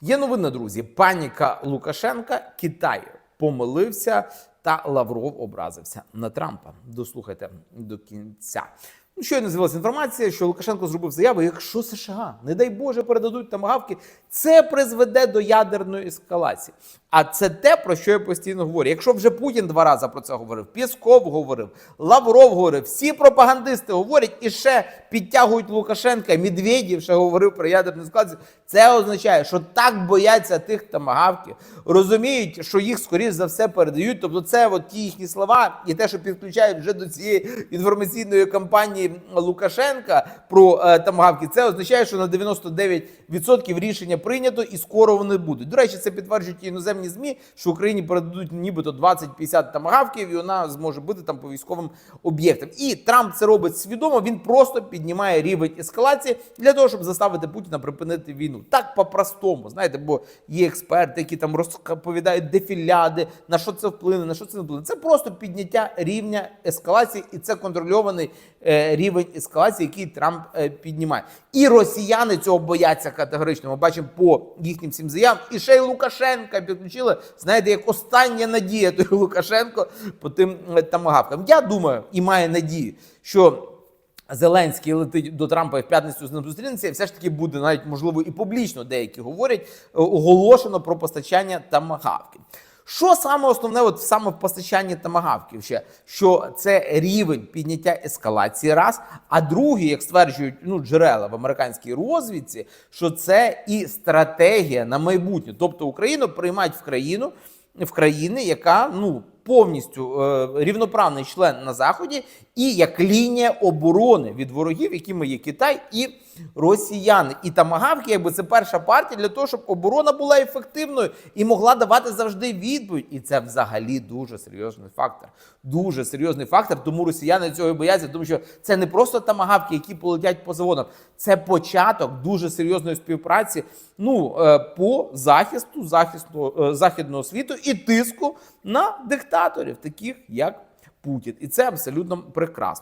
Є новина, друзі. Паніка Лукашенка, Китай помилився, та Лавров образився на Трампа. Дослухайте до кінця. Ну, щойно з'явилася інформація, що Лукашенко зробив заяву, якщо США, не дай Боже, передадуть тамагавки, це призведе до ядерної ескалації. А це те, про що я постійно говорю. Якщо вже Путін два рази про це говорив, Пєсков говорив, Лавров говорив, всі пропагандисти говорять і ще підтягують Лукашенка, Медведєв ще говорив про ядерну ескалацію. Це означає, що так бояться тих тамагавків, розуміють, що їх скоріш за все передають. Тобто, це от ті їхні слова, і те, що підключають вже до цієї інформаційної кампанії Лукашенка про е, тамагавки, це означає, що на 99% рішення прийнято і скоро вони будуть. До речі, це підтверджують і іноземні змі, що Україні передадуть нібито 20-50 тамагавків, і вона зможе бути там по військовим об'єктам. І Трамп це робить свідомо. Він просто піднімає рівень ескалації для того, щоб заставити Путіна припинити війну. Так по-простому, знаєте, бо є експерти, які там розповідають дефіляди, на що це вплине, на що це не вплине. Це просто підняття рівня ескалації, і це контрольований е, рівень ескалації, який Трамп е, піднімає. І росіяни цього бояться категорично. Ми бачимо по їхнім всім заявам. І ще й Лукашенка підключили. Знаєте, як остання надія той Лукашенко по тим е, тамагавкам. Я думаю і маю надію, що. Зеленський летить до Трампа в п'ятницю з ним зустрінеться, і все ж таки буде навіть можливо і публічно деякі говорять е, оголошено про постачання тамагавків. Що саме основне, от саме в постачанні тамагавків ще що це рівень підняття ескалації, раз. А другий, як стверджують ну, джерела в американській розвідці, що це і стратегія на майбутнє. Тобто Україну приймають в країну в країни, яка ну повністю е, рівноправний член на заході, і як лінія оборони від ворогів, якими є Китай і росіяни. І тамагавки, якби це перша партія для того, щоб оборона була ефективною і могла давати завжди відповідь. І це взагалі дуже серйозний фактор. Дуже серйозний фактор. Тому росіяни цього бояться, тому що це не просто тамагавки, які полетять по заводам. Це початок дуже серйозної співпраці. Ну е, по захисту захисту е, західного світу і тиску на диктаторів, таких як Путін, і це абсолютно прекрасно.